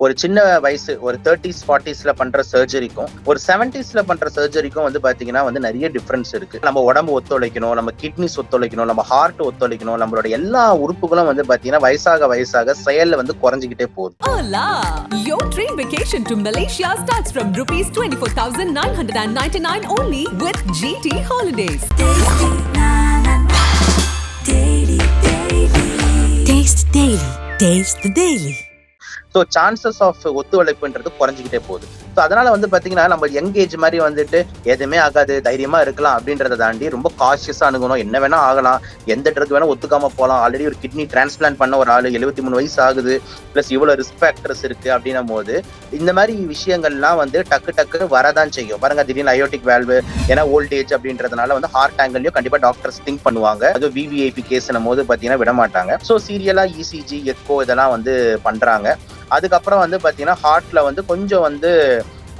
ஒரு சின்ன வயசு ஒரு தேர்ட்டிஸ் ஃபார்ட்டிஸ்ல பண்ற சர்ஜரிக்கும் ஒரு செவன்டிஸ்ல பண்ற சர்ஜரிக்கும் வந்து பாத்தீங்கன்னா வந்து நிறைய டிஃபரன்ஸ் இருக்கு நம்ம உடம்பு ஒத்துழைக்கணும் நம்ம கிட்னிஸ் ஒத்துழைக்கணும் நம்ம ஹார்ட் ஒத்துழைக்கணும் நம்மளோட எல்லா உறுப்புகளும் வந்து பாத்தீங்கன்னா வயசாக வயசாக செயல்ல வந்து குறைஞ்சிக்கிட்டே போகுது! Your dream vacation to Malaysia starts from rupees 24,999 only with GT Holidays. Taste Daily. Taste the Daily. So chances of ஒத்துழைப்புன்றது குறைஞ்சிக்கிட்டே போகுது. ஸோ அதனால வந்து பார்த்தீங்கன்னா நம்ம யங் ஏஜ் மாதிரி வந்துட்டு எதுவுமே ஆகாது தைரியமா இருக்கலாம் அப்படின்றத தாண்டி ரொம்ப காஷியஸா அணுகணும். என்ன வேணா ஆகலாம். எந்த ட்ரக் வேணா ஒத்துக்காம போகலாம். ஆல்ரெடி ஒரு கிட்னி டிரான்ஸ்பிளான்ட் பண்ண ஒரு ஆள் எழுபத்தி மூணு வயசு ஆகுது பிளஸ் இவ்வளவு ரிஸ்க் ஃபேக்டர்ஸ் இருக்கு அப்படின்னும் போது இந்த மாதிரி விஷயங்கள்லாம் வந்து டக்கு டக்கு வரதான் செய்யும். பாருங்க திடீர்னு அயோட்டிக் வேல்வு ஏன்னா ஓல்டேஜ் அப்படின்றதுனால வந்து ஹார்ட் ஆங்கிள்லயும் கண்டிப்பா டாக்டர்ஸ் திங்க் பண்ணுவாங்க. அது விவிஐபி கேஸ்னும் போது பார்த்தீங்கன்னா விட மாட்டாங்க. ஸோ சீரியலா இசிஜி எக்கோ இதெல்லாம் வந்து பண்றாங்க. அதுக்கப்புறம் வந்து பார்த்தீங்கன்னா ஹார்ட்ல வந்து கொஞ்சம் வந்து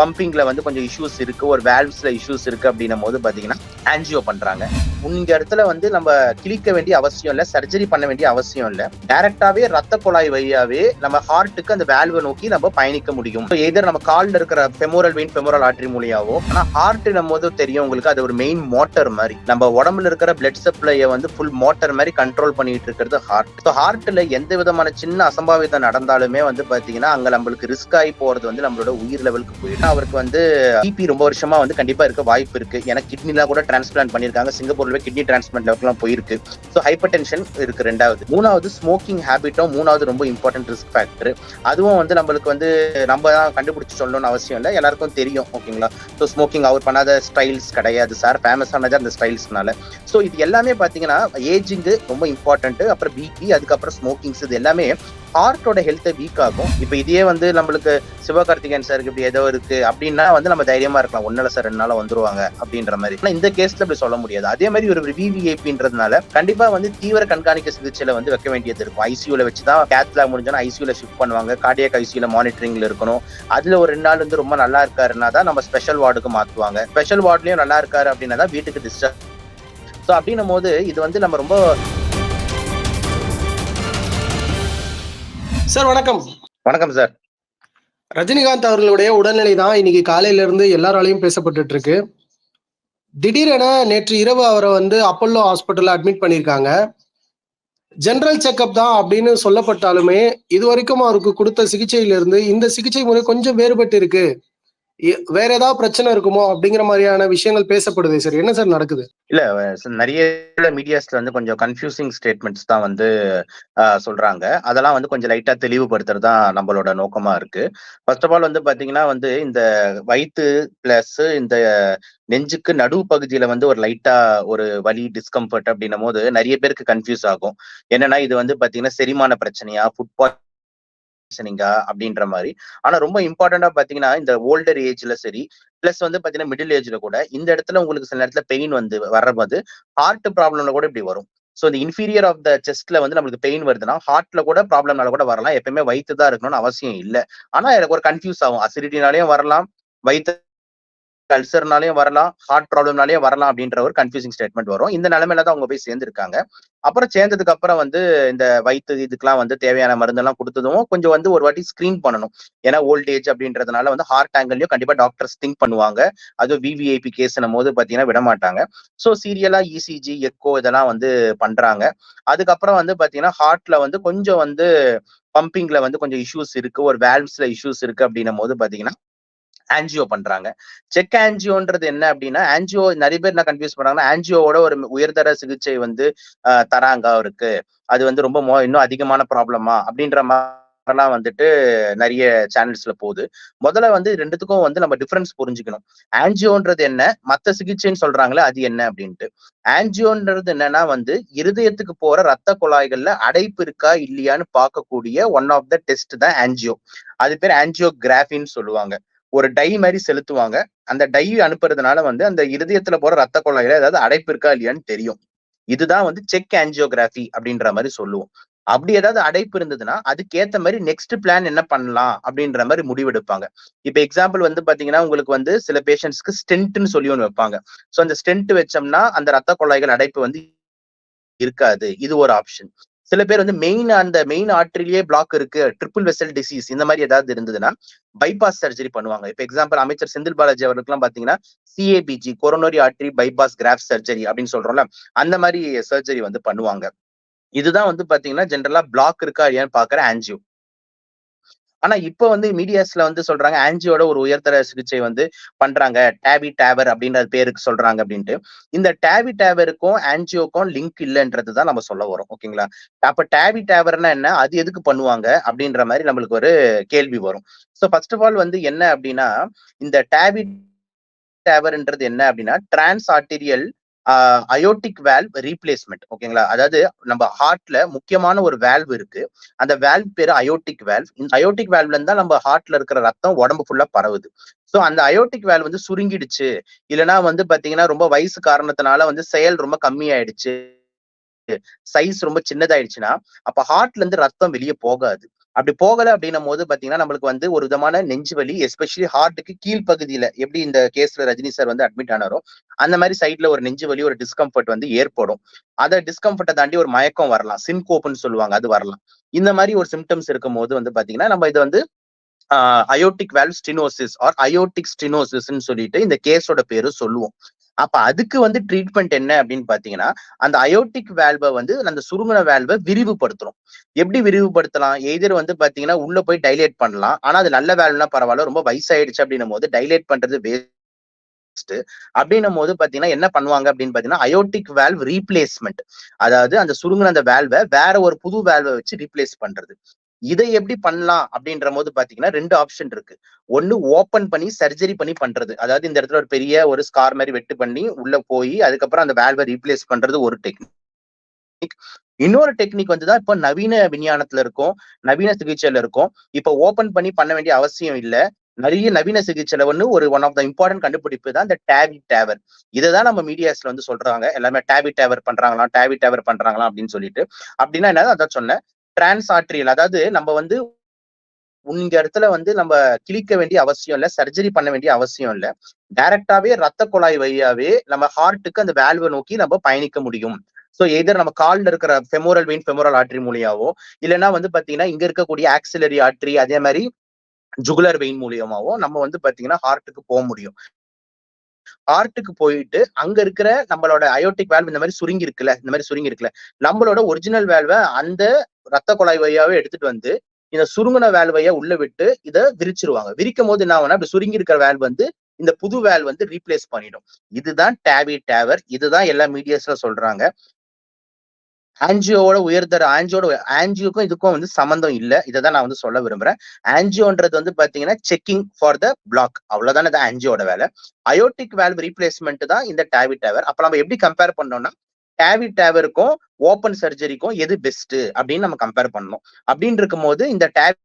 பம்பிங்ல வந்து கொஞ்சம் இஷ்யூஸ் இருக்கு ஒரு வேல்வ்ஸ்ல இஷ்யூஸ் இருக்கு அப்படின்னும் போது பாத்தீங்கன்னா ஆன்ஜியோ பண்றாங்க. இந்த இடத்துல வந்து நம்ம கிழிக்க வேண்டிய அவசியம் இல்லை சர்ஜரி பண்ண வேண்டிய அவசியம் இல்லை. டைரக்டாவே ரத்த குழாய் வழியாவே நம்ம ஹார்ட்டுக்கு அந்த வேல்வை நோக்கி நம்ம பயணிக்க முடியும். எதிர் நம்ம காலில் இருக்கிற ஃபெமோரல் வெயின் ஃபெமோரல் ஆட்ரி மூலியாவோ ஆனா ஹார்ட் போது தெரியும் உங்களுக்கு அது ஒரு மெயின் மோட்டர் மாதிரி. நம்ம உடம்புல இருக்கிற பிளட் சப்ளையை வந்து ஃபுல் மோட்டர் மாதிரி கண்ட்ரோல் பண்ணிட்டு இருக்கிறது ஹார்ட் ஸோ ஹார்ட்ல எந்த விதமான சின்ன அசம்பாவிதம் நடந்தாலுமே வந்து பாத்தீங்கன்னா அங்க நம்மளுக்கு ரிஸ்க் ஆகி போறது வந்து நம்மளோட உயிர் லெவலுக்கு போயிடும். அவருக்கு வந்து பிபி ரொம்ப வருஷமா வந்து கண்டிப்பா இருக்க வாய்ப்பு இருக்கு. ஏன்னா கிட்னிலாம் கூட டிரான்ஸ்பிளான்ட் பண்ணிருக்காங்க சிங்கப்பூர்ல கிட்னி டிரான்ஸ்பிளான்ட் லெவலுக்குலாம் போயிருக்கு. ஸோ ஹைப்பர் டென்ஷன் இருக்கு ரெண்டாவது. மூணாவது ஸ்மோக்கிங் ஹேபிட்டும் மூணாவது ரொம்ப இம்பார்ட்டன்ட் ரிஸ்க் ஃபேக்டர் அதுவும் வந்து நம்மளுக்கு வந்து நம்ம தான் கண்டுபிடிச்சு சொல்லணும்னு அவசியம் இல்லை. எல்லாருக்கும் தெரியும் ஓகேங்களா ஸோ ஸ்மோக்கிங் அவர் பண்ணாத ஸ்டைல்ஸ் கிடையாது சார் ஃபேமஸ் ஆனது அந்த ஸ்டைல்ஸ்னால ஸோ இது எல்லாமே பார்த்தீங்கன்னா ஏஜிங்கு ரொம்ப இம்பார்ட்டன்ட் அப்புறம் பிபி அதுக்கப்புறம் ஸ்மோக்கிங்ஸ் இது எல்லாமே ஹார்ட்டோட ஹெல்த்தை வீக் ஆகும். இப்போ இதே வந்து நம்மளுக்கு சிவகார்த்திகேயன் சாருக்கு இப்படி ஏதோ இருக்கு அப்படின்னா வந்து நம்ம தைரியமா இருக்கலாம். ஒன்னால சார் ரெண்டு நாளாக வந்துருவாங்க அப்படின்ற மாதிரி. ஆனா இந்த கேஸ்ல இப்படி சொல்ல முடியாது. அதே மாதிரி ஒரு விவிஐபின்றதுனால கண்டிப்பா வந்து தீவிர கண்காணிக்க சிகிச்சையில வந்து வைக்க வேண்டியது இருக்கும். ஐசியூல வச்சு தான் கேத்லா முடிஞ்சோன்னா ஐசியூல ஷிஃப்ட் பண்ணுவாங்க. கார்டியக் ஐசியூல மானிட்டரிங்ல இருக்கணும். அதுல ஒரு ரெண்டு நாள் வந்து ரொம்ப நல்லா இருக்காருன்னா தான் நம்ம ஸ்பெஷல் வார்டுக்கு மாத்துவாங்க. ஸ்பெஷல் வார்ட்லயும் நல்லா இருக்காரு அப்படின்னா தான் வீட்டுக்கு டிஸ்சார்ஜ் ஸோ அப்படின்னும் போது இது வந்து நம்ம ரொம்ப சார் வணக்கம். வணக்கம் சார் ரஜினிகாந்த் அவர்களுடைய உடல்நிலை தான் இன்னைக்கு காலையில இருந்து எல்லாராலையும் பேசப்பட்டுட்டு இருக்கு. திடீரென நேற்று இரவு அவரை வந்து அப்பல்லோ ஹாஸ்பிட்டலில் அட்மிட் பண்ணியிருக்காங்க. ஜென்ரல் செக்கப் தான் அப்படின்னு சொல்லப்பட்டாலுமே இது வரைக்கும் அவருக்கு கொடுத்த சிகிச்சையிலிருந்து இந்த சிகிச்சை முறை கொஞ்சம் வேறுபட்டு இருக்கு வேற ஏதாவது பிரச்சனை இருக்குமோ அப்படிங்கிற மாதிரியான விஷயங்கள் பேசப்படுது சார். என்ன சார் நடக்குது? இல்ல நிறைய மீடியாஸ்ல வந்து கொஞ்சம் கன்ஃபியூசிங் ஸ்டேட்மெண்ட்ஸ் தான் வந்து சொல்றாங்க. அதெல்லாம் வந்து கொஞ்சம் லைட்டா தெளிவுபடுத்துறது தான் நம்மளோட நோக்கமா இருக்கு. ஃபர்ஸ்ட் ஆஃப் ஆல் வந்து பாத்தீங்கன்னா வந்து இந்த வயிற்று பிளஸ் இந்த நெஞ்சுக்கு நடுவு பகுதியில வந்து ஒரு லைட்டா ஒரு வலி டிஸ்கம்ஃபர்ட் அப்படின்னும் போது நிறைய பேருக்கு கன்ஃபியூஸ் ஆகும். என்னன்னா இது வந்து பாத்தீங்கன்னா செரிமான பிரச்சனையா ஃபுட் ரீசனிங்கா அப்படின்ற மாதிரி. ஆனா ரொம்ப இம்பார்ட்டண்டா பாத்தீங்கன்னா இந்த ஓல்டர் ஏஜ்ல சரி பிளஸ் வந்து பாத்தீங்கன்னா மிடில் ஏஜ்ல கூட இந்த இடத்துல உங்களுக்கு சில நேரத்துல பெயின் வந்து வர்றது ஹார்ட் ப்ராப்ளம்ல கூட இப்படி வரும். ஸோ இந்த இன்ஃபீரியர் ஆஃப் த செஸ்ட்ல வந்து நம்மளுக்கு பெயின் வருதுன்னா ஹார்ட்ல கூட ப்ராப்ளம்னால கூட வரலாம். எப்பயுமே வயிற்று தான் இருக்கணும்னு அவசியம் இல்லை. ஆனா எனக்கு ஒரு கன்ஃபியூஸ் ஆகும். அசிடிட்டினாலையும் வரலாம் வயிற்று அல்சர்னாலையும் வரலாம் ஹார்ட் ப்ராப்ளம்னாலேயும் வரலாம் அப்படின்ற ஒரு கன்ஃபியூசிங் ஸ்டேட்மெண்ட் வரும். இந்த நிலைமையில தான் அவங்க போய் சேர்ந்துருக்காங்க. அப்புறம் சேர்ந்ததுக்கு அப்புறம் வந்து இந்த வயிற்று இதுக்கெல்லாம் வந்து தேவையான மருந்தெல்லாம் கொடுத்ததும் கொஞ்சம் வந்து ஒரு வாட்டி ஸ்கிரீன் பண்ணணும். ஏன்னா ஓல்டேஜ் அப்படின்றதுனால வந்து ஹார்ட் ஆங்கிள்லயும் கண்டிப்பா டாக்டர்ஸ் திங்க் பண்ணுவாங்க. அதுவும் விவிஐபி கேஸ்னும் போது பாத்தீங்கன்னா விட மாட்டாங்க. ஸோ சீரியலா இசிஜி எக்கோ இதெல்லாம் வந்து பண்றாங்க. அதுக்கப்புறம் வந்து பாத்தீங்கன்னா ஹார்ட்ல வந்து கொஞ்சம் வந்து பம்பிங்ல வந்து கொஞ்சம் இஷ்யூஸ் இருக்கு. ஒரு வேல்வ்ஸ்ல இஷ்யூஸ் இருக்கு அப்படின்னும் போது பாத்தீங்கன்னா ஆன்ஜியோ பண்றாங்க. செக் ஆன்ஜியோன்றது என்ன அப்படின்னா ஆன்ஜியோ நிறைய பேர் என்ன கன்ஃபியூஸ் பண்றாங்கன்னா ஆன்ஜியோவோட ஒரு உயர்தர சிகிச்சை வந்து தராங்க அவருக்கு. அது வந்து ரொம்ப மோ இன்னும் அதிகமான ப்ராப்ளமா அப்படின்ற மாதிரிலாம் வந்துட்டு நிறைய சேனல்ஸ்ல போகுது. முதல்ல வந்து ரெண்டுத்துக்கும் வந்து நம்ம டிஃபரன்ஸ் புரிஞ்சுக்கணும். ஆன்ஜியோன்றது என்ன? மற்ற சிகிச்சைன்னு சொல்றாங்களே அது என்ன அப்படின்ட்டு. ஆன்ஜியோன்றது என்னன்னா வந்து இருதயத்துக்கு போற ரத்த குழாய்கள்ல அடைப்பு இருக்கா இல்லையான்னு பார்க்கக்கூடிய ஒன் ஆஃப் த டெஸ்ட் தான் ஆன்ஜியோ அது பேர் ஆன்ஜியோகிராஃபின்னு சொல்லுவாங்க. ஒரு டை மாதிரி செலுத்துவாங்க. அந்த டை அனுப்புறதுனால வந்து அந்த இருதயத்துல போற ரத்த குழாயில ஏதாவது அடைப்பு இருக்கா இல்லையான்னு தெரியும். இதுதான் வந்து செக் ஆன்ஜியோகிராஃபி அப்படின்ற மாதிரி சொல்லுவோம். அப்படி ஏதாவது அடைப்பு இருந்ததுன்னா அதுக்கேத்த மாதிரி நெக்ஸ்ட் பிளான் என்ன பண்ணலாம் அப்படின்ற மாதிரி முடிவெடுப்பாங்க இப்ப எக்ஸாம்பிள் வந்து பாத்தீங்கன்னா உங்களுக்கு வந்து சில பேஷண்ட்ஸ்க்கு ஸ்டென்ட்னு சொல்லி ஒன்று வைப்பாங்க. ஸோ அந்த ஸ்டென்ட் வச்சோம்னா அந்த ரத்த குழாய்கள் அடைப்பு வந்து இருக்காது. இது ஒரு ஆப்ஷன் சில பேர் வந்து மெயின் அந்த மெயின் ஆற்றிலேயே பிளாக் இருக்கு ட்ரிபிள் வெசல் டிசீஸ் இந்த மாதிரி ஏதாவது இருந்ததுன்னா பைபாஸ் சர்ஜரி பண்ணுவாங்க. இப்போ எக்ஸாம்பிள் அமைச்சர் செந்தில் பாலாஜி அவர்களுக்குலாம் பாத்தீங்கன்னா CABG coronary artery bypass graft surgery அப்படின்னு சொல்றோம்ல அந்த மாதிரி சர்ஜரி வந்து பண்ணுவாங்க. இதுதான் வந்து பாத்தீங்கன்னா ஜென்ரலா பிளாக் இருக்கா இல்லையான்னு பாக்குற ஆன்ஜியோ ஆனா இப்ப வந்து மீடியாஸ்ல வந்து சொல்றாங்க ஆன்ஜியோட ஒரு உயர்தர சிகிச்சை வந்து பண்றாங்க டேபி டேவர் அப்படின்ற பேருக்கு சொல்றாங்க அப்படின்ட்டு. இந்த டேபி டேவருக்கும் ஆன்ஜியோக்கும் லிங்க் இல்லைன்றது தான் நம்ம சொல்ல வரோம் ஓகேங்களா? அப்ப டேபி டேவர்னா என்ன? அது எதுக்கு பண்ணுவாங்க? அப்படின்ற மாதிரி நம்மளுக்கு ஒரு கேள்வி வரும். ஸோ ஃபர்ஸ்ட் ஆஃப் ஆல் வந்து என்ன அப்படின்னா இந்த டேபி டேவர்ன்றது என்ன அப்படின்னா trans arterial aortic valve replacement ஓகேங்களா? அதாவது நம்ம ஹார்ட்ல முக்கியமான ஒரு வேல்வ் இருக்கு. அந்த வேல்வ் பேரு அயோட்டிக் வேல்வ் இந்த அயோட்டிக் வேல்வ்ல இருந்தா நம்ம ஹார்ட்ல இருக்கிற ரத்தம் உடம்பு ஃபுல்லா பரவுது. சோ அந்த அயோட்டிக் வேல்வ் வந்து சுருங்கிடுச்சு. இல்லைன்னா வந்து பாத்தீங்கன்னா ரொம்ப வயசு காரணத்தினால வந்து செயல் ரொம்ப கம்மியாயிடுச்சு. சைஸ் ரொம்ப சின்னதாயிடுச்சுன்னா அப்ப ஹார்ட்ல இருந்து ரத்தம் வெளியே போகாது. அப்படி போகல அப்படின்னும் போது பாத்தீங்கன்னா நம்மளுக்கு வந்து ஒரு விதமான நெஞ்சு வலி எஸ்பெஷலி ஹார்ட்டுக்கு கீழ்ப்பகுதியில எப்படி இந்த கேஸ்ல ரஜினி சார் வந்து அட்மிட் ஆனாரோ அந்த மாதிரி சைட்ல ஒரு நெஞ்சு வலி ஒரு டிஸ்கம்ஃபர்ட் வந்து ஏற்படும். அதை டிஸ்கம்ஃபர்ட்டை தாண்டி ஒரு மயக்கம் வரலாம். சின்கோப்புன்னு சொல்லுவாங்க அது வரலாம். இந்த மாதிரி ஒரு சிம்டம்ஸ் இருக்கும் போது வந்து பாத்தீங்கன்னா நம்ம இது வந்து aortic valve stenosis or aortic ஸ்டினோசிஸ்ன்னு சொல்லிட்டு இந்த கேஸோட பேரு சொல்லுவோம். அப்ப அதுக்கு வந்து ட்ரீட்மெண்ட் என்ன அப்படின்னு பாத்தீங்கன்னா அந்த அயோட்டிக் வேல்வை வந்து அந்த சுருங்கின வேல்வை விரிவுபடுத்துறோம் எப்படி விரிவுபடுத்தலாம்? எதிர் வந்து பாத்தீங்கன்னா உள்ள போய் டைலேட் பண்ணலாம். ஆனா அது நல்ல வேல்வ்னா பரவாயில்ல. ரொம்ப வயசாயிடுச்சு அப்படின்னும் போது டைலேட் பண்றது வேஸ்ட் அப்படின்னும் போது பாத்தீங்கன்னா என்ன பண்ணுவாங்க அப்படின்னு பாத்தீங்கன்னா அயோட்டிக் வேல்வ் ரீப்ளேஸ்மெண்ட் அதாவது அந்த சுருங்கின அந்த வேல்வை வேற ஒரு புது வேல்வை வச்சு ரீப்ளேஸ் பண்றது. இதை எப்படி பண்ணலாம் அப்படின்ற போது பாத்தீங்கன்னா ரெண்டு ஆப்ஷன் இருக்கு. ஒண்ணு ஓப்பன் பண்ணி சர்ஜரி பண்ணி பண்றது. அதாவது இந்த இடத்துல ஒரு பெரிய ஒரு ஸ்கார் மாதிரி வெட்டு பண்ணி உள்ள போய் அதுக்கப்புறம் அந்த வேல்வை ரீப்ளேஸ் பண்றது ஒரு டெக்னிக் இன்னொரு டெக்னிக் வந்து தான் இப்போ நவீன விஞ்ஞானத்துல இருக்கும் நவீன சிகிச்சையில இருக்கும். இப்போ ஓபன் பண்ணி பண்ண வேண்டிய அவசியம் இல்லை. நிறைய நவீன சிகிச்சையில வந்து ஒரு ஒன் ஆஃப் த இம்பார்ட்டன்ட் கண்டுபிடிப்பு தான் இந்த டேவி டேவர் இதை தான் நம்ம மீடியாஸ்ல வந்து சொல்றாங்க. எல்லாமே டேவி டேவர் பண்றாங்களாம் டேவி டேவர் பண்றாங்களாம் அப்படின்னு சொல்லிட்டு. அப்படின்னா என்ன அதான் சொன்னேன். டிரான்ஸ் ஆர்ட்ரியல் அதாவது நம்ம வந்து உங்க இடத்துல வந்து நம்ம கிழிக்க வேண்டிய அவசியம் இல்லை சர்ஜரி பண்ண வேண்டிய அவசியம் இல்லை. டைரக்டாவே ரத்த குழாய் வழியாவே நம்ம ஹார்ட்டுக்கு அந்த வேல்வை நோக்கி நம்ம பயணிக்க முடியும். ஸோ எதர் நம்ம காலில் இருக்கிற ஃபெமோரல் வெயின் ஃபெமோரல் ஆட்ரி மூலியாவோ இல்லைன்னா வந்து பாத்தீங்கன்னா இங்க இருக்கக்கூடிய ஆக்சிலரி ஆட்ரி அதே மாதிரி ஜுகுலர் வெயின் மூலியமாவோ நம்ம வந்து பாத்தீங்கன்னா ஹார்ட்டுக்கு போக முடியும். ஹார்ட்டுக்கு போயிட்டு அங்க இருக்கிற நம்மளோட அயோட்டிக் வேல்வ் இந்த மாதிரி சுருங்கி இருக்குல்ல இந்த மாதிரி சுருங்கி இருக்குல்ல நம்மளோட ஒரிஜினல் வேல்வை அந்த ரத்த குழாய் வழியாவே எடுத்துட்டு வந்து இந்த சுருங்கின வேல்வைய உள்ள விட்டு இதை விரிச்சிருவாங்க. விரிக்கும் போது என்ன ஆகும்னா அப்படி சுருங்கி இருக்கிற வேல் வந்து இந்த புது வேல் வந்து ரீப்ளேஸ் பண்ணிடும். இதுதான் டேவி டேவர் இதுதான் எல்லா மீடியாஸ்ல சொல்றாங்க. ஆன்ஜியோட உயர்தர ஆன்ஜியோட ஆன்ஜியோக்கும் இதுக்கும் வந்து சம்மந்தம் இல்ல. இதை தான் நான் வந்து சொல்ல விரும்புறேன். ஆன்ஜியோன்றது வந்து பாத்தீங்கன்னா செக்கிங் ஃபார் த பிளாக் அவ்வளவுதான் இது ஆன்ஜியோட வேலை. அயோட்டிக் வேல்வ் ரீப்ளேஸ்மெண்ட் தான் இந்த டேவி டேவர் அப்ப நம்ம எப்படி கம்பேர் பண்ணோம்னா டேவி டேவருக்கும் ஓப்பன் சர்ஜரிக்கும் எது பெஸ்ட் அப்படின்னு நம்ம கம்பேர் பண்ணணும். அப்படின்னு இருக்கும் போது இந்த டேவி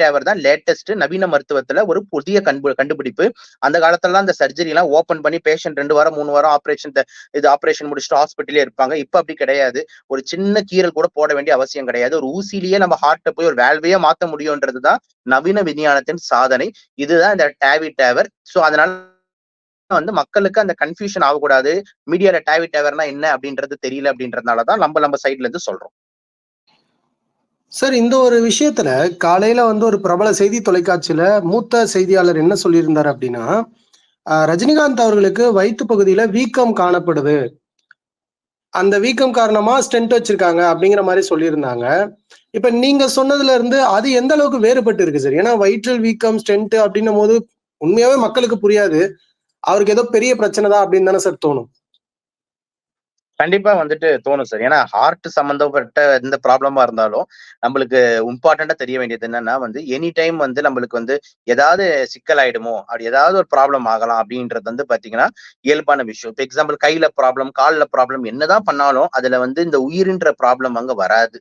டேவர் தான் லேட்டஸ்ட் நவீன மருத்துவத்துல ஒரு புதிய கண்டு கண்டுபிடிப்பு. அந்த காலத்துல அந்த சர்ஜரி எல்லாம் ஓபன் பண்ணி பேஷண்ட் ரெண்டு வாரம் மூணு வாரம் ஆப்ரேஷன் இது ஆப்ரேஷன் முடிச்சுட்டு ஹாஸ்பிட்டலே இருப்பாங்க. இப்ப அப்படி கிடையாது. ஒரு சின்ன கீரல் கூட போட வேண்டிய அவசியம் கிடையாது. ஒரு ஊசிலேயே நம்ம ஹார்ட்டை போய் ஒரு வேல்வையே மாத்த முடியும்ன்றதுதான் நவீன விஞ்ஞானத்தின் சாதனை. இதுதான் இந்த டேவி டேவர் சோ அதனால வந்து மக்களுக்கு அந்த கன்ஃபியூஷன் ஆகக்கூடாது. மீடியால டேவி டேவர்னா என்ன அப்படின்றது தெரியல அப்படின்றதுனாலதான் நம்ம நம்ம சைட்ல இருந்து சொல்றோம். சார் இந்த ஒரு விஷயத்துல காலையில வந்து ஒரு பிரபல செய்தி தொலைக்காட்சியில மூத்த செய்தியாளர் என்ன சொல்லியிருந்தார் அப்படின்னா ரஜினிகாந்த் அவர்களுக்கு வயிற்று பகுதியில வீக்கம் காணப்படுது. அந்த வீக்கம் காரணமா ஸ்டென்ட் வச்சிருக்காங்க அப்படிங்கிற மாதிரி சொல்லியிருந்தாங்க. இப்ப நீங்க சொன்னதுல இருந்து அது எந்த அளவுக்கு வேறுபட்டு இருக்கு சார்? ஏன்னா வயிற்றில் வீக்கம் ஸ்டென்ட் அப்படின்னும் போது உண்மையாவே மக்களுக்கு புரியாது. அவருக்கு ஏதோ பெரிய பிரச்சனை தான் அப்படின்னு தானே சார் தோணும். கண்டிப்பா வந்துட்டு தோணும் சார் ஏன்னா ஹார்ட் சம்பந்தப்பட்ட எந்த ப்ராப்ளமா இருந்தாலும் நம்மளுக்கு இம்பார்ட்டண்டா தெரிய வேண்டியது என்னன்னா வந்து எனி டைம் வந்து நம்மளுக்கு வந்து ஏதாவது சிக்கல் ஆயிடுமோ அப்படி ஏதாவது ஒரு ப்ராப்ளம் ஆகலாம் அப்படின்றது வந்து பாத்தீங்கன்னா இயல்பான விஷயம். இப்போ எக்ஸாம்பிள் கையில ப்ராப்ளம் காலில் ப்ராப்ளம் என்னதான் பண்ணாலும் அதுல வந்து இந்த உயிரின்ற ப்ராப்ளம் அங்க வராது.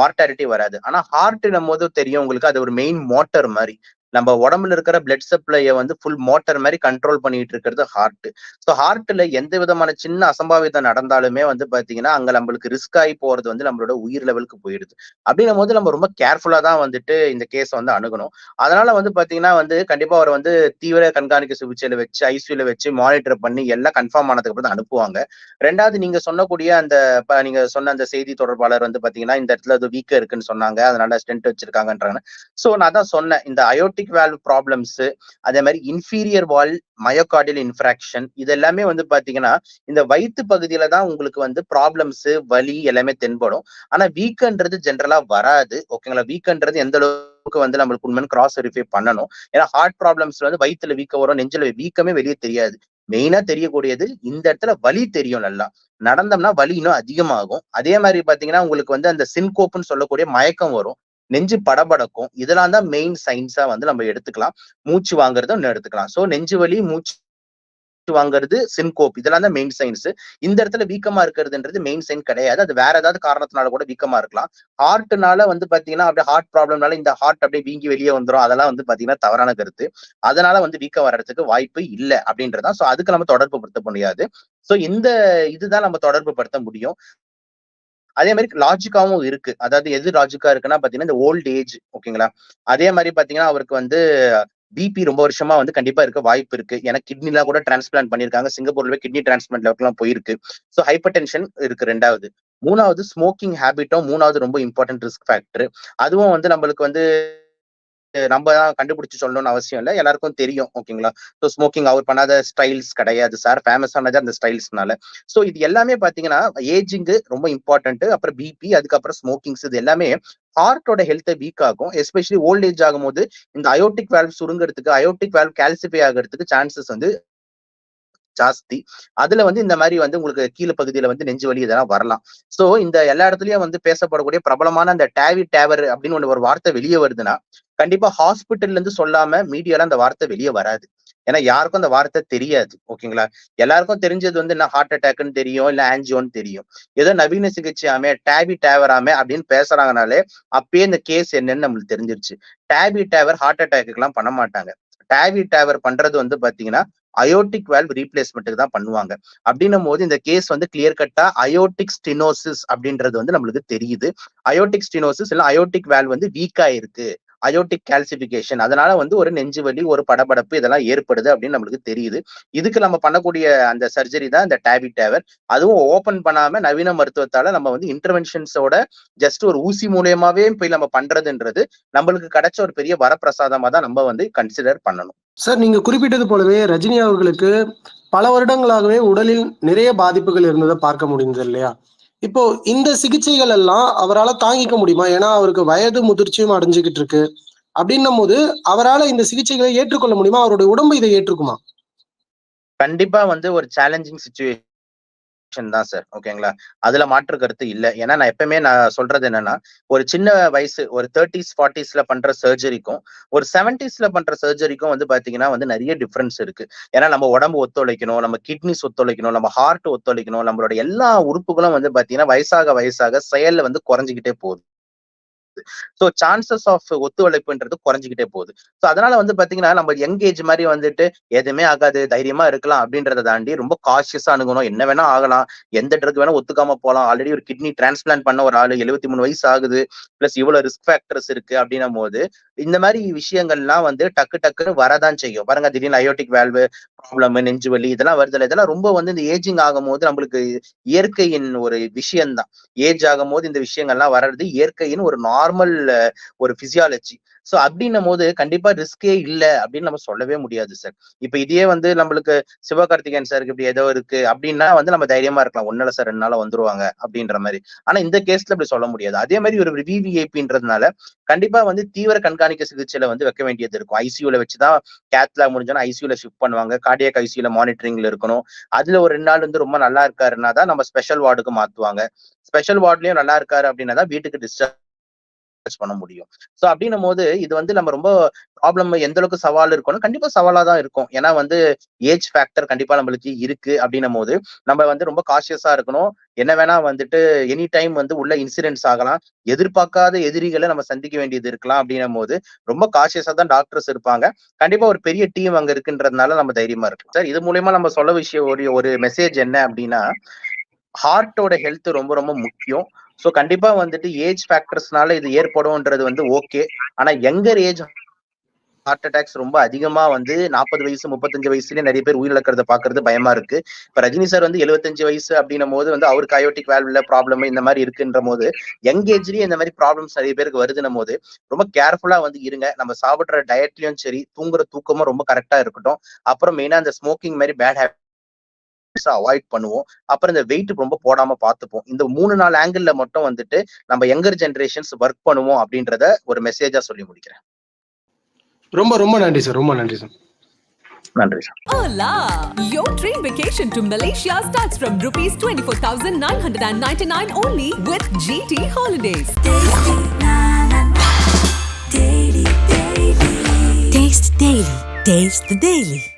மார்டாலிட்டி வராது. ஆனா ஹார்ட் போது தெரியும் உங்களுக்கு அது ஒரு மெயின் மோட்டர் மாதிரி. நம்ம உடம்புல இருக்கிற பிளட் சப்ளையை வந்து ஃபுல் மோட்டர் மாதிரி கண்ட்ரோல் பண்ணிட்டு இருக்கிறது ஹார்ட் ஸோ ஹார்ட்ல எந்த விதமான சின்ன அசம்பாவிதம் நடந்தாலுமே வந்து பாத்தீங்கன்னா அங்க நம்மளுக்கு ரிஸ்க் ஆகி போறது வந்து நம்மளோட உயிர் லெவலுக்கு போயிடுது. அப்படின்னும் போது நம்ம ரொம்ப கேர்ஃபுல்லா தான் வந்துட்டு இந்த கேஸ் வந்து அணுகணும். அதனால வந்து பாத்தீங்கன்னா வந்து கண்டிப்பா அவர் வந்து தீவிர கண்காணிக்க சிகிச்சையில வச்சு ஐசியூல வச்சு மானிட்டர் பண்ணி எல்லாம் கன்ஃபார்ம் ஆனதுக்கு அப்புறம் அனுப்புவாங்க. ரெண்டாவது நீங்க சொன்னக்கூடிய அந்த நீங்க சொன்ன அந்த செய்தி தொடர்பாளர் வந்து பாத்தீங்கன்னா இந்த இடத்துல அது வீக்கா இருக்குன்னு சொன்னாங்க. அதனால ஸ்டென்ட் வச்சிருக்காங்கன்றாங்க. சோ நான் தான் சொன்னேன். இந்த அயோட்டிக் வேல்வ் ப்ராப்ளம்ஸ் அதே மாதிரி இன்ஃபீரியர் வால் மயோகார்டியல் இன்ஃப்ராக்ஷன் இது எல்லாமே வந்து பாத்தீங்கன்னா இந்த வயிற்று பகுதியில தான் உங்களுக்கு வந்து ப்ராப்ளம்ஸ் வலி எல்லாமே தென்படும். ஆனா வீக்கன்றது ஜென்ரலா வராது ஓகேங்களா வீக்கன்றது எந்த அளவுக்கு வந்து நம்மளுக்கு உண்மைன்னு கிராஸ் வெரிஃபை பண்ணணும். ஏன்னா ஹார்ட் ப்ராப்ளம்ஸ்ல வந்து வயிற்றுல வீக்கம் வரும் நெஞ்சில வீக்கமே வெளியே தெரியாது. மெயினா தெரியக்கூடியது இந்த இடத்துல வலி தெரியும் நல்லா. நடந்தோம்னா வலி இன்னும் அதிகமாகும். அதே மாதிரி பாத்தீங்கன்னா உங்களுக்கு வந்து அந்த சின்கோப்புன்னு சொல்லக்கூடிய மயக்கம் வரும். நெஞ்சு படபடக்கும். இதெல்லாம் தான் மெயின் சைன்ஸா வந்து நம்ம எடுத்துக்கலாம். மூச்சு வாங்குறத இன்னும் எடுத்துக்கலாம். சோ நெஞ்சு வலி மூச்சு வாங்குறது சின்கோப் இதெல்லாம் தான் மெயின் சைன்ஸ் இந்த இடத்துல வீக்கமா இருக்கிறதுன்றது மெயின் சைன் கிடையாது. அது வேற ஏதாவது காரணத்தினால கூட வீக்கமா இருக்கலாம். ஹார்ட்னால வந்து பாத்தீங்கன்னா அப்படியே ஹார்ட் ப்ராப்ளம்னால இந்த ஹார்ட் அப்படியே வீங்கி வெளியே வந்துரும். அதெல்லாம் வந்து பாத்தீங்கன்னா தவறான கருத்து. அதனால வந்து வீக்கம் வர்றதுக்கு வாய்ப்பு இல்லை அப்படின்றதான் சோ அதுக்கு நம்ம தொடர்பு படுத்த முடியாது. சோ இந்த இதுதான் நம்ம தொடர்பு படுத்த முடியும். அதே மாதிரி லாஜிக்காவும் இருக்கு. அதாவது எது லாஜிக்கா இருக்குன்னா பாத்தீங்கன்னா இந்த ஓல்ட் ஏஜ் ஓகேங்களா அதே மாதிரி பாத்தீங்கன்னா அவருக்கு வந்து பிபி ரொம்ப வருஷமா வந்து கண்டிப்பா இருக்க வாய்ப்பு இருக்கு. ஏன்னா கிட்னிலாம் கூட டிரான்ஸ்பிளான்ட் பண்ணிருக்காங்க சிங்கப்பூர்ல கிட்னி டிரான்ஸ்பிளான்ட் லெவலுக்குலாம் போயிருக்கு. ஸோ ஹைப்பர் டென்ஷன் இருக்கு ரெண்டாவது. மூணாவது ஸ்மோக்கிங் ஹேபிட்டும் மூணாவது ரொம்ப இம்பார்ட்டன்ட் ரிஸ்க் ஃபேக்டர் அதுவும் வந்து நம்மளுக்கு வந்து நம்ம தான் கண்டுபிடிச்சு சொல்லணும்னு அவசியம் இல்லை. எல்லாருக்கும் தெரியும் ஓகேங்களா? ஸோ ஸ்மோக்கிங் அவர் பண்ணாத ஸ்டைல்ஸ் கிடையாது சார் ஃபேமஸ் ஆனது அந்த ஸ்டைல்ஸ்னால ஸோ இது எல்லாமே பாத்தீங்கன்னா ஏஜிங்கு ரொம்ப இம்பார்ட்டன்ட் அப்புறம் பிபி அதுக்கப்புறம் ஸ்மோக்கிங்ஸ் இது எல்லாமே ஹார்ட்டோட ஹெல்த்தை வீக் ஆகும். எஸ்பெஷலி ஓல்ட் ஏஜ் ஆகும்போது இந்த அயோட்டிக் வேல்வ் சுருங்கிறதுக்கு அயோட்டிக் வேல்வ் கால்சிஃபை ஆகிறதுக்கு சான்சஸ் வந்து ஜாஸ்தி. அதுல வந்து இந்த மாதிரி வந்து உங்களுக்கு கீழே பகுதியில வந்து நெஞ்சு வலி இதெல்லாம் வரலாம். சோ இந்த எல்லா இடத்துலயும் வந்து பேசப்படக்கூடிய பிரபலமான அந்த டேவி டேவர் அப்படின்னு ஒண்ணு ஒரு வார்த்தை வெளியே வருதுன்னா கண்டிப்பா ஹாஸ்பிட்டல்ல இருந்து சொல்லாம மீடியால அந்த வார்த்தை வெளியே வராது. ஏன்னா யாருக்கும் அந்த வார்த்தை தெரியாது ஓகேங்களா எல்லாருக்கும் தெரிஞ்சது வந்து என்ன ஹார்ட் அட்டாக்னு தெரியும் இல்ல ஆன்ஜியோன்னு தெரியும். ஏதோ நவீன சிகிச்சையாமே டேபி டேவராமே அப்படின்னு பேசுறாங்கனாலே அப்பயே இந்த கேஸ் என்னன்னு நம்மளுக்கு தெரிஞ்சிருச்சு. டேபி டேவர் ஹார்ட் அட்டாக்கு எல்லாம் பண்ண மாட்டாங்க. டேவி டேவர் பண்றது வந்து பாத்தீங்கன்னா அயோட்டிக் வேல்வ் ரீப்ளேஸ்மெண்ட்டுக்கு தான் பண்ணுவாங்க. அப்படின்னும் போது இந்த கேஸ் வந்து கிளியர் கட்டா அயோட்டிக் ஸ்டினோசிஸ் அப்படின்றது வந்து நம்மளுக்கு தெரியுது. அயோட்டிக் ஸ்டினோசிஸ் இல்ல அயோட்டிக் வேல்வ் வந்து வீக்கா இருக்கு அயோட்டிக் கால்சிபிகேஷன் அதனால வந்து ஒரு நெஞ்சு வலி ஒரு படபடப்பு இதெல்லாம் ஏற்படுது அப்படின்னு நம்மளுக்கு தெரியுது. இதுக்கு நம்ம பண்ணக்கூடிய அந்த சர்ஜரி தான் இந்த டேபி டேவர் அதுவும் ஓபன் பண்ணாம நவீன மருத்துவத்தால நம்ம வந்து இன்டர்வென்ஷன்ஸோட ஜஸ்ட் ஒரு ஊசி மூலியமாவே போய் நம்ம பண்றதுன்றது நம்மளுக்கு கிடைச்ச ஒரு பெரிய வரப்பிரசாதமா தான் நம்ம வந்து கன்சிடர் பண்ணணும். சார் நீங்க குறிப்பிட்டது போலவே ரஜினி அவர்களுக்கு பல வருடங்களாகவே உடலில் நிறைய பாதிப்புகள் இருந்ததை பார்க்க முடிந்தது இல்லையா? இப்போ இந்த சிகிச்சைகள் எல்லாம் அவரால் தாங்கிக்க முடியுமா? ஏன்னா அவருக்கு வயது முதிர்ச்சியும் அடைஞ்சுக்கிட்டு இருக்கு அப்படின்னும் போது அவரால் இந்த சிகிச்சைகளை ஏற்றுக்கொள்ள முடியுமா? அவருடைய உடம்பு இதை ஏற்றுக்குமா? கண்டிப்பா வந்து ஒரு சேலஞ்சிங் சுச்சுவேஷன் தான் சார் ஓகேங்களா அதுல மாற்று கருத்து இல்ல. ஏன்னா நான் எப்பவுமே நான் சொல்றது என்னன்னா ஒரு சின்ன வயசு ஒரு தேர்ட்டிஸ் ஃபார்ட்டிஸ்ல பண்ற சர்ஜரிக்கும் ஒரு செவன்டிஸ்ல பண்ற சர்ஜரிக்கும் வந்து பாத்தீங்கன்னா வந்து நிறைய டிஃபரன்ஸ் இருக்கு. ஏன்னா நம்ம உடம்பு ஒத்துழைக்கணும் நம்ம கிட்னிஸ் ஒத்துழைக்கணும் நம்ம ஹார்ட் ஒத்துழைக்கணும் நம்மளோட எல்லா உறுப்புகளும் வந்து பாத்தீங்கன்னா வயசாக வயசாக செயல்ல வந்து குறைஞ்சிக்கிட்டே போகுது. ஸோ சான்சஸ் ஆஃப் ஒத்துழைப்புன்றது குறைஞ்சிக்கிட்டே போகுது. ஸோ அதனால வந்து பாத்தீங்கன்னா நம்ம யங் ஏஜ் மாதிரி வந்துட்டு எதுவுமே ஆகாது தைரியமா இருக்கலாம் அப்படின்றத தாண்டி ரொம்ப காஷியஸா அணுகணும். என்ன வேணா ஆகலாம். எந்த ட்ரக் வேணா ஒத்துக்காம போகலாம் ஆல்ரெடி ஒரு கிட்னி டிரான்ஸ்பிளான்ட் பண்ண ஒரு ஆளு எழுபத்தி மூணு வயசு ஆகுது. பிளஸ் இவ்வளவு ரிஸ்க் ஃபேக்டர்ஸ் இருக்கு அப்படின்னும் போது இந்த மாதிரி விஷயங்கள்லாம் வந்து டக்கு டக்குன்னு வரதான் செய்யும். பாருங்க திடீர்னு அயோட்டிக் வேல்வு ப்ராப்ளம் நெஞ்சு வலி இதெல்லாம் வருதுல இதெல்லாம் ரொம்ப வந்து இந்த ஏஜிங் ஆகும் போது நம்மளுக்கு இயற்கையின் ஒரு விஷயம்தான். ஏஜ் ஆகும் போது இந்த விஷயங்கள்லாம் வர்றது இயற்கையின் ஒரு நார்மல் நார்மல் ஒரு பிசியாலஜி சோ அப்படின்னும் போது கண்டிப்பா ரிஸ்கே இல்ல அப்படின்னு நம்ம சொல்லவே முடியாது சார் இப்ப இதே வந்து நம்மளுக்கு சிவகார்த்திகேயன் சாருக்கு இப்படி ஏதோ இருக்கு அப்படின்னா வந்து நம்ம தைரியமா இருக்கலாம். ஒன்னால சார் ரெண்டு நாள வந்துருவாங்க அப்படின்ற மாதிரி. ஆனா இந்த கேஸ்ல அப்படி சொல்ல முடியாது. அதே மாதிரி ஒரு விவிஐபின்றதுனால கண்டிப்பா வந்து தீவிர கண்காணிக்க சிகிச்சையில வந்து வைக்க வேண்டியது இருக்கும். ஐசியூல வச்சுதான் கேத்லா முடிஞ்சோன்னா ஐசியூல ஷிஃப்ட் பண்ணுவாங்க. கார்டியக் ஐசியூல மானிட்டரிங்ல இருக்கணும். அதுல ஒரு ரெண்டு நாள் வந்து ரொம்ப நல்லா இருக்காருன்னா தான் நம்ம ஸ்பெஷல் வார்டுக்கு மாத்துவாங்க. ஸ்பெஷல் வார்ட்லயும் நல்லா இருக்காரு அப்படின்னா தான் வீட்டுக்கு டிஸ்சார்ஜ் பண்ண முடியும். ஸோ அப்படின்னும் போது இது வந்து நம்ம ரொம்ப ப்ராப்ளம் எந்த அளவுக்கு சவால் இருக்கணும் கண்டிப்பா சவாலா தான் இருக்கும். ஏன்னா வந்து ஏஜ் ஃபேக்டர் கண்டிப்பா நம்மளுக்கு இருக்கு அப்படின்னும் போது நம்ம வந்து ரொம்ப காஷியஸா இருக்கணும். என்ன வேணா வந்துட்டு எனி டைம் வந்து உள்ள இன்சிடென்ட்ஸ் ஆகலாம். எதிர்பார்க்காத எதிரிகளை நம்ம சந்திக்க வேண்டியது இருக்கலாம் அப்படின்னும் போது ரொம்ப காஷியஸா தான் டாக்டர்ஸ் இருப்பாங்க. கண்டிப்பா ஒரு பெரிய டீம் அங்க இருக்குன்றதுனால நம்ம தைரியமா இருக்கும் சார் இது மூலயமா நம்ம சொல்ல விஷயம் ஒரு மெசேஜ் என்ன அப்படின்னா ஹார்ட்டோட ஹெல்த் ரொம்ப ரொம்ப முக்கியம். ஸோ கண்டிப்பா வந்துட்டு ஏஜ் ஃபேக்டர்ஸ்னால இது ஏற்படும்ன்றது வந்து ஓகே ஆனா யங்கர் ஏஜ் ஹார்ட் அட்டாக்ஸ் ரொம்ப அதிகமா வந்து நாற்பது வயசு முப்பத்தஞ்சு வயசுலயே நிறைய பேர் உயிரிழக்கிறத பாக்குறது பயமா இருக்கு. இப்ப ரஜினி சார் வந்து எழுபத்தஞ்சு வயசு அப்படின்னும் போது வந்து அவருக்கு அயோட்டிக் வேல்வ்ல ப்ராப்ளம் இந்த மாதிரி இருக்குன்ற போது யங் ஏஜ்லயே இந்த மாதிரி ப்ராப்ளம்ஸ் நிறைய பேருக்கு வருதுன்னும் போது ரொம்ப கேர்ஃபுல்லா வந்து இருங்க. நம்ம சாப்பிடுற டயட்லயும் சரி தூங்குற தூக்கமும் ரொம்ப கரெக்டா இருக்கட்டும். அப்புறம் மெயினா அந்த ஸ்மோக்கிங் மாதிரி பேட் ஹேபிட்ஸ் அவாய்ட் பண்ணுவோம் அப்புறம் இந்த வெயிட் ரொம்ப போடாம பார்த்துப்போம் இந்த மூணு நாலு ஆங்கிள் மட்டும் வந்துட்டு நம்ம யங்கர் ஜென்ரேஷன்ஸ் ஒர்க் பண்ணுவோம் அப்படின்றத ஒரு மெசேஜா சொல்லி முடிக்கிறேன் ரொம்ப ரொம்ப நன்றி சார் ரொம்ப நன்றி சார் நன்றி sir Hola! Your train vacation to Malaysia starts from rupees 24,999 only with GT Holidays. Taste Daily. Taste the Daily.